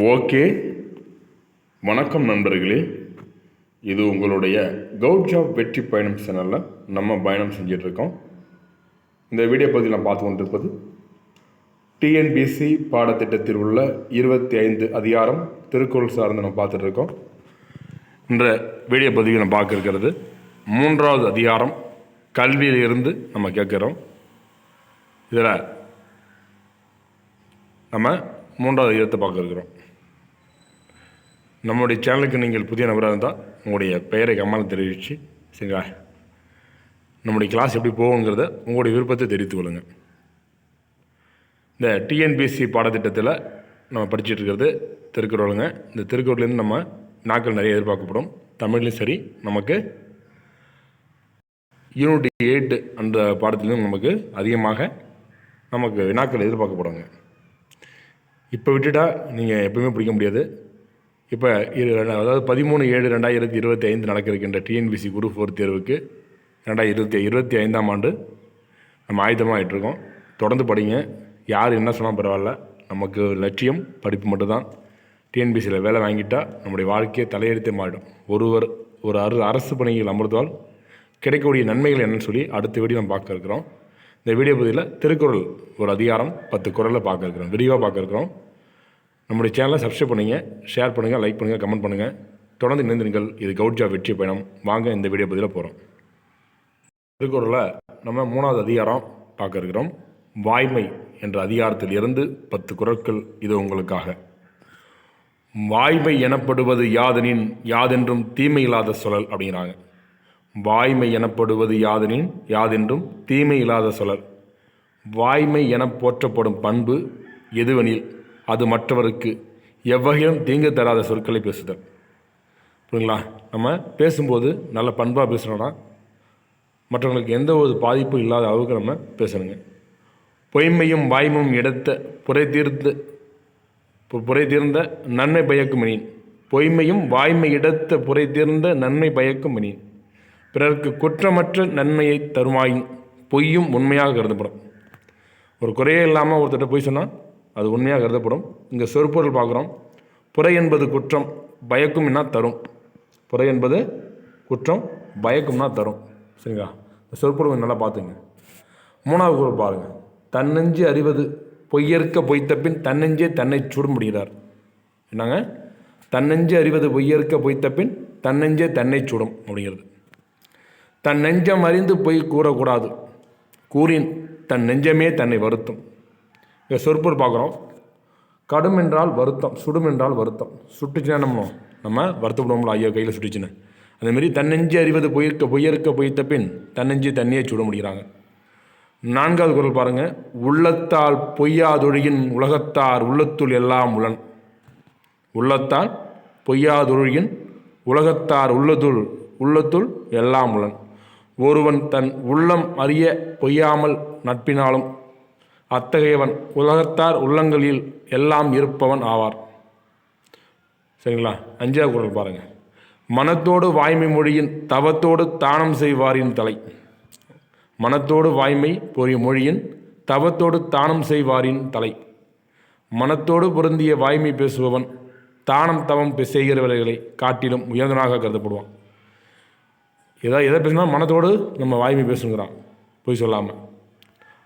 Okay. வணக்கம் நண்பர்களே. இது உங்களுடைய கவுட் ஜாப் வெற்றி பயணம் சேனலில் நம்ம பயணம் செஞ்சிட்ருக்கோம். இந்த வீடியோ பகுதியில் நான் பார்த்து கொண்டிருப்பது டிஎன்பிசி பாடத்திட்டத்தில் உள்ள இருபத்தி ஐந்து அதிகாரம் திருக்குறள் சார்ந்து நம்ம பார்த்துட்ருக்கோம். என்ற இந்த வீடியோ பதிவில் நம்ம பார்க்க இருக்கிறது மூன்றாவது அதிகாரம் கல்வியிலிருந்து நம்ம கேட்குறோம். இதில் நம்ம மூன்றாவது இடத்தை பார்க்க இருக்கிறோம். நம்முடைய சேனலுக்கு நீங்கள் புதிய நபராக இருந்தால் உங்களுடைய பெயரை கம்மல் தெரிவித்து சரிங்களா? நம்முடைய கிளாஸ் எப்படி போகுங்கிறத உங்களுடைய விருப்பத்தை தெரிவித்துக் கொள்ளுங்கள். இந்த டிஎன்பிஎஸ்சி பாடத்திட்டத்தில் நம்ம படிச்சுட்டு இருக்கிறது திருக்குறளுங்க. இந்த திருக்குறள்லேருந்து நம்ம நாட்கள் நிறைய எதிர்பார்க்கப்படும். தமிழ்லையும் சரி நமக்கு யூனிட் எயிட் அந்த பாடத்துலேயும் நமக்கு அதிகமாக நமக்கு வினாக்கள் எதிர்பார்க்கப்படுங்க. இப்போ விட்டுட்டா நீங்கள் எப்பவுமே பிடிக்க முடியாது. இப்போ இரு அதாவது பதிமூணு ஏழு ரெண்டாயிரத்தி இருபத்தி ஐந்து நடக்க இருக்கின்ற டிஎன்பிசி குரூப் ஃபோர் தேர்வுக்கு ரெண்டாயிரத்தி இருபத்தி இருபத்தி ஐந்தாம் ஆண்டு நம்ம ஆயுதமாகிட்ருக்கோம் தொடர்ந்து படிங்க. யார் என்ன சொன்னால் பரவாயில்ல. நமக்கு லட்சியம் படிப்பு மட்டும்தான். டிஎன்பிசியில் வேலை வாங்கிட்டால் நம்முடைய வாழ்க்கையை தலையெடுத்தே மாறிடும். ஒருவர் ஒரு அரு அரசு பணியில் அமர்ந்தால் கிடைக்கக்கூடிய நன்மைகள் என்னன்னு சொல்லி அடுத்த வீடியோ நம்ம பார்க்க இருக்கிறோம். இந்த வீடியோ பகுதியில் திருக்குறள் ஒரு அதிகாரம் பத்து குறளில் பார்க்க இருக்கிறோம். விரிவாக பார்க்க இருக்கிறோம். நம்முடைய சேனலை சப்ஸ்கிரைப் பண்ணுங்கள் ஷேர் பண்ணுங்கள் லைக் பண்ணுங்கள் கமெண்ட் பண்ணுங்கள் தொடர்ந்து இணைந்திருங்கள். இது கவுட்ஜா வெற்றி பயணம். வாங்க இந்த வீடியோ பதிலாக போகிறோம் திருக்குறளில் நம்ம மூணாவது அதிகாரம் பார்க்க இருக்கிறோம். வாய்மை என்ற அதிகாரத்தில் இருந்து பத்து குறட்கள் இது உங்களுக்காக. வாய்மை எனப்படுவது யாதெனின் யாதென்றும் தீமை இல்லாத சொல்லல் அப்படிங்கிறாங்க. வாய்மை எனப்படுவது யாதெனின் யாதென்றும் தீமை இல்லாத சொல்லல் வாய்மை என போற்றப்படும் பண்பு எதுவெனில் அது மற்றவருக்கு எவ்வகையிலும் தீங்கு தராத சொற்களை பேசுதல். புரியுங்களா? நம்ம பேசும்போது நல்ல பண்பாக பேசுகிறோன்னா மற்றவங்களுக்கு எந்த ஒரு பாதிப்பும் இல்லாத அளவுக்கு நம்ம பேசணுங்க. பொய்மையும் வாய்மையும் எடுத்த புரை தீர்த்து புரை தீர்ந்த நன்மை பயக்கும் மணியின் பொய்மையும் வாய்மை இடத்த புரை தீர்ந்த நன்மை பயக்கும் மணியின் பிறருக்கு குற்றமற்ற நன்மையை தருமாயின் பொய்யும் உண்மையாக கருதப்படும். ஒரு குறையே இல்லாமல் ஒருத்தர்கிட்ட போய் சொன்னால் அது உண்மையாக கருதப்படும். இங்கே சொற்பொருள் பார்க்குறோம். புறை என்பது குற்றம் பயக்கும்னா தரும். புறை என்பது குற்றம் பயக்கும்னா தரும். சரிங்களா? இந்த சொற்பொருள் நல்லா பார்த்துங்க. மூணாவது குரல் பாருங்கள் தன்னெஞ்சு அறிவது பொய்யற்க பொய்த்தபின் தன்னெஞ்சே தன்னை சுடும் முடிகிறார் என்னங்க தன்னெஞ்சு அறிவது பொய்யற்க பொய்த்தபின் தன்னெஞ்சே தன்னை சுடும் அப்படிங்கிறது. தன் நெஞ்சம் அறிந்து பொய் கூறக்கூடாது. கூறின் தன் நெஞ்சமே தன்னை வருத்தும். இங்கே சொற்பொருள் பார்க்குறோம். கடும் என்றால் வருத்தம் சுடும் என்றால் வருத்தம். சுட்டுச்சுன்னா நம்ம நம்ம வருத்தப்படுவோம்ல ஐயோ கையில் சுட்டுச்சுன்னு. அதேமாரி தன்னெஞ்சு அறிவது பொய்க்க பொய்யற்க பொய்த்த பின் தன்னெஞ்சு தண்ணியை சுட முடிகிறாங்க. நான்காவது குரல் பாருங்கள் உள்ளத்தால் பொய்யாதொழியின் உலகத்தார் உள்ளத்துள் எல்லாம் உளன். உள்ளத்தால் பொய்யாதொழியின் உலகத்தார் உள்ளத்துள் உள்ளத்துள் எல்லாம் உளன். ஒருவன் தன் உள்ளம் அறிய பொய்யாமல் நட்பினாலும் அத்தகையவன் உலகத்தார் உள்ளங்களில் எல்லாம் இருப்பவன் ஆவார். சரிங்களா? அஞ்சாவது குரல் பாருங்கள் மனத்தோடு வாய்மை மொழியின் தவத்தோடு தானம் செய்வாரின் தலை. மனத்தோடு வாய்மை பொறிய மொழியின் தவத்தோடு தானம் செய்வாரின் தலை. மனத்தோடு பொருந்திய வாய்மை பேசுபவன் தானம் தவம் செய்கிறவர்களை காட்டிலும் உயர்ந்தனாக கருதப்படுவான். எதாவது எதை பேசினா மனத்தோடு நம்ம வாய்மை பேசுங்கிறான். பொய் சொல்லாமல்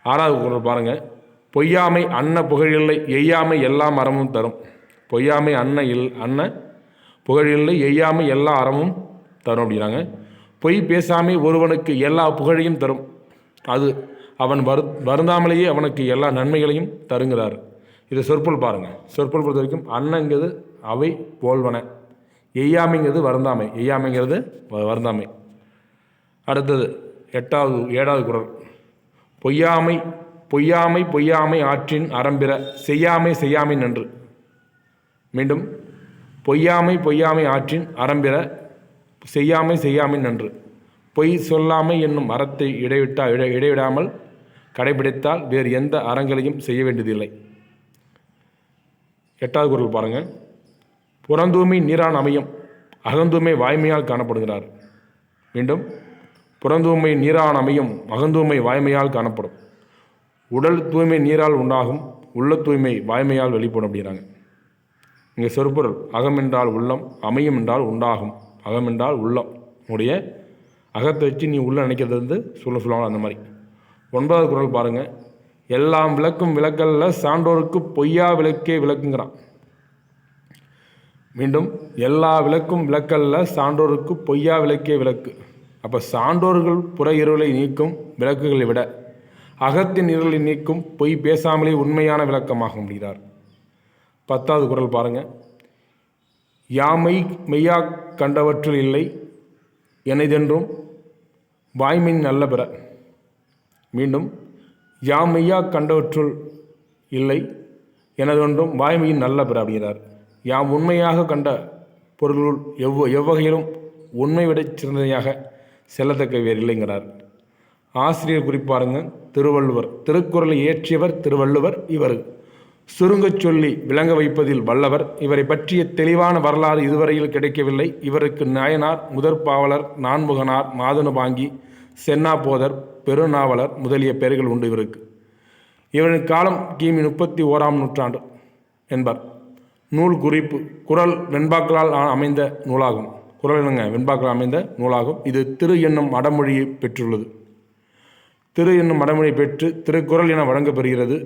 ஆறாவது குரல் பாருங்கள் பொய்யாமை அன்ன புகழில்லை எய்யாமை எல்லாம் அறமும் தரும். பொய்யாமை அன்ன இல் அன்ன புகழில்லை எய்யாமை எல்லா அறமும் தரும் அப்படிங்கிறாங்க. பொய் பேசாமை ஒருவனுக்கு எல்லா புகழையும் தரும். அது அவன் வரு வருந்தாமலேயே அவனுக்கு எல்லா நன்மைகளையும் தருங்கிறார். இது சொற்பொல் பாருங்கள் சொற்பொல் பொறுத்த வரைக்கும் அன்னங்கிறது அவை போல்வன. எய்யாமைங்கிறது வருந்தாமை. எய்யாமைங்கிறது வ- வருந்தாமை. அடுத்தது எட்டாவது ஏழாவது குரல். பொய்யாமை பொய்யாமை பொய்யாமை ஆற்றின் அறம்பிற செய்யாமை செய்யாமை நன்று. மீண்டும் பொய்யாமை பொய்யாமை ஆற்றின் அறம்பிற செய்யாமை செய்யாமை நன்று. பொய் சொல்லாமை என்னும் அறத்தை இடைவிட்டா இடை இடைவிடாமல் கடைபிடித்தால் வேறு எந்த அறங்களையும் செய்ய வேண்டியதில்லை. எட்டாவது குரல் பாருங்கள் புறந்தூய்மை நீரான் அமையும் அகந்தூய்மை வாய்மையால் காணப்படுகிறார். மீண்டும் புறந்தூய்மை நீரான் அமையும் அகந்தூய்மை வாய்மையால் காணப்படும். உடல் தூய்மை நீரால் உண்டாகும் உள்ள தூய்மை வாய்மையால் வெளிப்படும் அப்படிங்கிறாங்க. இங்கே சொற்பொருள் அகம் என்றால் உள்ளம் அமையும் என்றால் உண்டாகும். அகம் என்றால் உள்ளம். உடைய அகத்தை வச்சு நீ உள்ள நினைக்கிறது வந்து சொல்ல சொல்லுவாங்க அந்த மாதிரி. ஒன்பதாவது குரல் பாருங்கள் எல்லாம் விளக்கும் விளக்கல்ல சான்றோருக்கு பொய்யா விளக்கே விளக்குங்கிறான். மீண்டும் எல்லா விளக்கும் விளக்கல்ல சான்றோருக்கு பொய்யா விளக்கே விளக்கு. அப்போ சான்றோர்கள் புற இருளை நீக்கும் விளக்குகளை விட அகத்தின் இருளை நீக்கும் பொய் பேசாமலே உண்மையான விளக்கமாக முடிகிறார் பத்தாவது குரல் பாருங்க. யாமை மெய்யா கண்டவற்றில் இல்லை எனதென்றும் வாய்மையின் நல்ல பிற. மீண்டும் யாம் கண்டவற்றுள் இல்லை எனதொன்றும் வாய்மையின் நல்ல பிற அப்படிங்கிறார். யாம் உண்மையாக கண்ட பொருளுள் எவ்வ எவ்வகையிலும் உண்மை விடச் சிறந்ததையாக செல்லத்தக்க வேறு இல்லைங்கிறார். ஆசிரியர் குறிப்பாருங்க திருவள்ளுவர். திருக்குறளை இயற்றியவர் திருவள்ளுவர் இவர். சுருங்கச் சொல்லி விளங்க வைப்பதில் வல்லவர். இவரை பற்றிய தெளிவான வரலாறு இதுவரையில் கிடைக்கவில்லை. இவருக்கு நாயனார் முதற்பாவலர் நான்முகனார் மாதனுபாங்கி சென்னாபோதர் பெருநாவலர் முதலிய பெயர்கள் உண்டு இவருக்கு. இவரின் காலம் கிமி முப்பத்தி ஓராம் நூற்றாண்டு என்பர். நூல் குறிப்பு குறள் வெண்பாக்களால் ஆ- அமைந்த நூலாகும். குரல் என்னங்க? வெண்பாக்களால் அமைந்த நூலாகும். இது திரு என்னும் அடமொழியை பெற்றுள்ளது. திரு என்னும் மடமொழி பெற்று திருக்குறள் என வழங்கப்பெறுகிறது.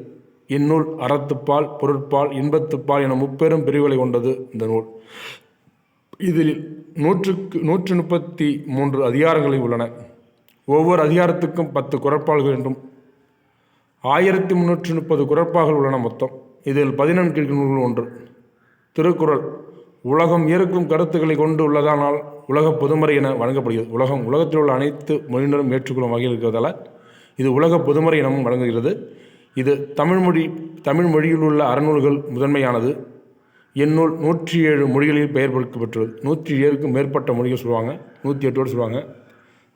இந்நூல் அறத்துப்பால் பொருட்பால் இன்பத்துப்பால் என முப்பெரும் பிரிவுகளை கொண்டது இந்த நூல். இதில் நூற்றுக்கு நூற்று முப்பத்தி மூன்று அதிகாரங்களில் உள்ளன. ஒவ்வொரு அதிகாரத்துக்கும் பத்து குரப்பால்கள் என்றும் ஆயிரத்தி முந்நூற்றி முப்பது குறட்பாகள் உள்ளன மொத்தம். இதில் பதினெண் நூல்கள் ஒன்று. திருக்குறள் உலகம் இருக்கும் கருத்துக்களை கொண்டு உள்ளதானால் உலக பொதுமறை என வழங்கப்படுகிறது. உலகம் உலகத்தில் உள்ள அனைத்து மொழியினரும் ஏற்றுக்கொள்ளும் வகையில் இருக்கிறதால இது உலக பொதுமறை எனவும் வழங்குகிறது. இது தமிழ்மொழி தமிழ் மொழியில் உள்ள அறநூல்கள் முதன்மையானது. இந்நூல் நூற்றி ஏழு மொழிகளில் பெயர் கொடுக்கப்பட்டுள்ளது நூற்றி ஏழுக்கும் மேற்பட்ட மொழிகள் சொல்லுவாங்க. நூற்றி எட்டோடு சொல்லுவாங்க.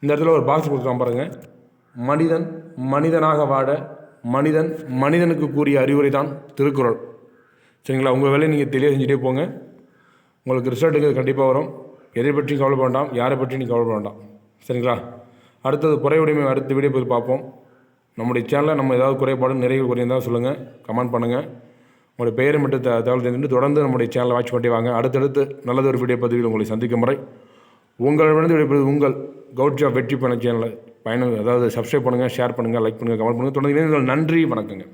இந்த இடத்துல ஒரு பாக்ஸ் கொடுத்துருக்கான் பாருங்கள் மனிதன் மனிதனாக வாழ மனிதன் மனிதனுக்கு கூறிய அறிவுரை தான் திருக்குறள். சரிங்களா? உங்கள் வேலையை நீங்கள் தெளிவாக செஞ்சுட்டே போங்க. உங்களுக்கு ரிசல்ட்டுங்கிறது கண்டிப்பாக வரும். எதை பற்றியும் கவலைப்பட வேண்டாம். யாரை பற்றியும் நீங்கள் கவலைப்பட வேண்டாம். சரிங்களா? அடுத்தது குறையுடைமை அடுத்த வீடியோ போய் பார்ப்போம். நம்முடைய சேனலில் நம்ம ஏதாவது குறைபாடு நிறைய குறைந்தால் சொல்லுங்கள் கமெண்ட் பண்ணுங்கள் உங்களுடைய பெயரை மட்டும் த தகவல் தெரிஞ்சுட்டு தொடர்ந்து நம்முடைய சேனலை வாட்ச் பண்ணி வாங்க. அடுத்தடுத்து நல்லது ஒரு வீடியோ பதிவில் உங்களை சந்திக்கும் முறை. உங்களிடமிருந்து விடைபெறுவது உங்கள் கவுட் ஜாப் வெற்றி பண்ண சேனலை பயணம் அதாவது சப்ஸ்கிரைப் பண்ணுங்கள் ஷேர் பண்ணுங்கள் லைக் பண்ணுங்கள் கமெண்ட் பண்ணுங்கள் தொடர்ந்து நன்றி வணக்கங்க.